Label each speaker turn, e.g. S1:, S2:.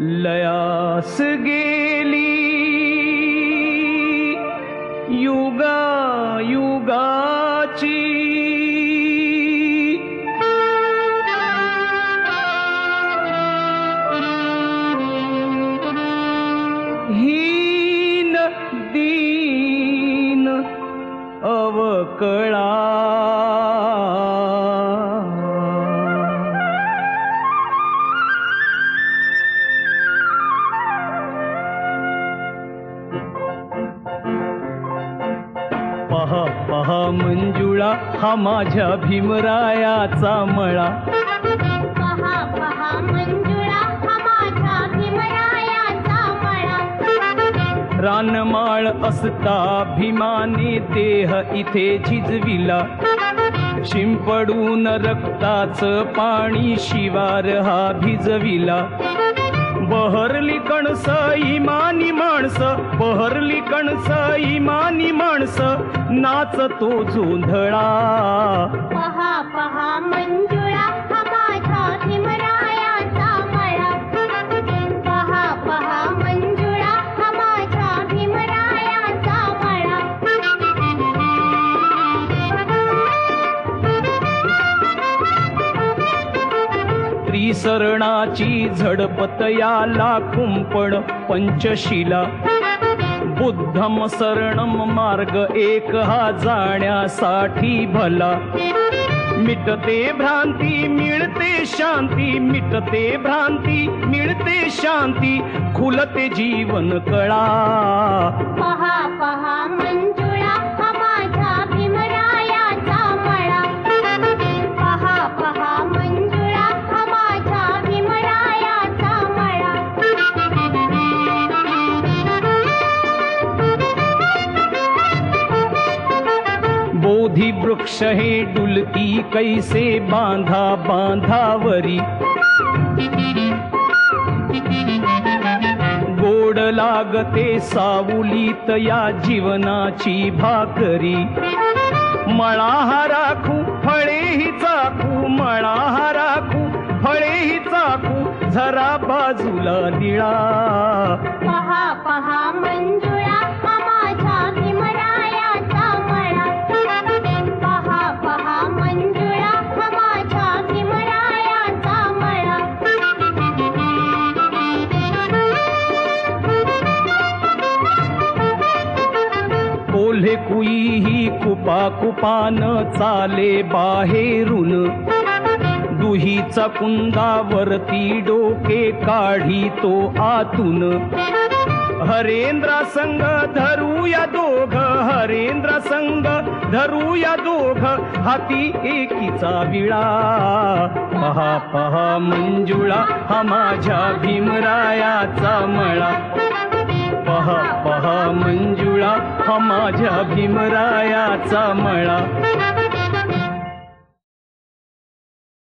S1: लयास गेली. युगा युगाची हीन दीन अवकळा. पहा पहा मंजुळा हा माझ्या भीमरायाचा मळा.
S2: पहा पहा मंजुळा हा माझा भीमरायाचा मळा.
S1: रानमाळ असता भीमाने देह इथे झिजविला. शिंपडून रक्ताच पाणी शिवार हा भिजविला. बहरली कणस इमानी माणस बहरली कणस इमानी माणस नाचतो जोंधळा
S2: पहा पहा मंजुळा हा माझा भीमरायाचा मळा. पहा पहा मंजुळा हा माझा भीमरायाचा मळा.
S1: त्रिसरणाची झडपत याला कुंपण पंचशिला. बुद्धम शरणम मार्ग एक हा जाण्यासाठी भला. मिटते भ्रांती मिळते शांती मिटते भ्रांती मिळते शांती खुलते जीवन कळा. वृक्ष हे डुलती कैसे बांधा बांधावरी? गोड लागते सावलीत या जीवनाची भाकरी. मळा हा राखू फळे ही चाकू मळा हा राखू फळे ही चाकू झरा बाजूला निळा
S2: पहा पहा मंजुळा
S1: कोल्हे कुईही कुपा कुपान चाले बाहेरून. दुहीचा कुंदावरती डोके काढी तो आतून. हरेंद्र संग धरूया दोघ हरेंद्र संग धरूया दोघ हाती एकीचा विळा पहा पहा मंजुळा हा माझ्या भीमरायाचा मळा. पहा पहा मंजुळा हा माझ्या भीमरायाचा मळा.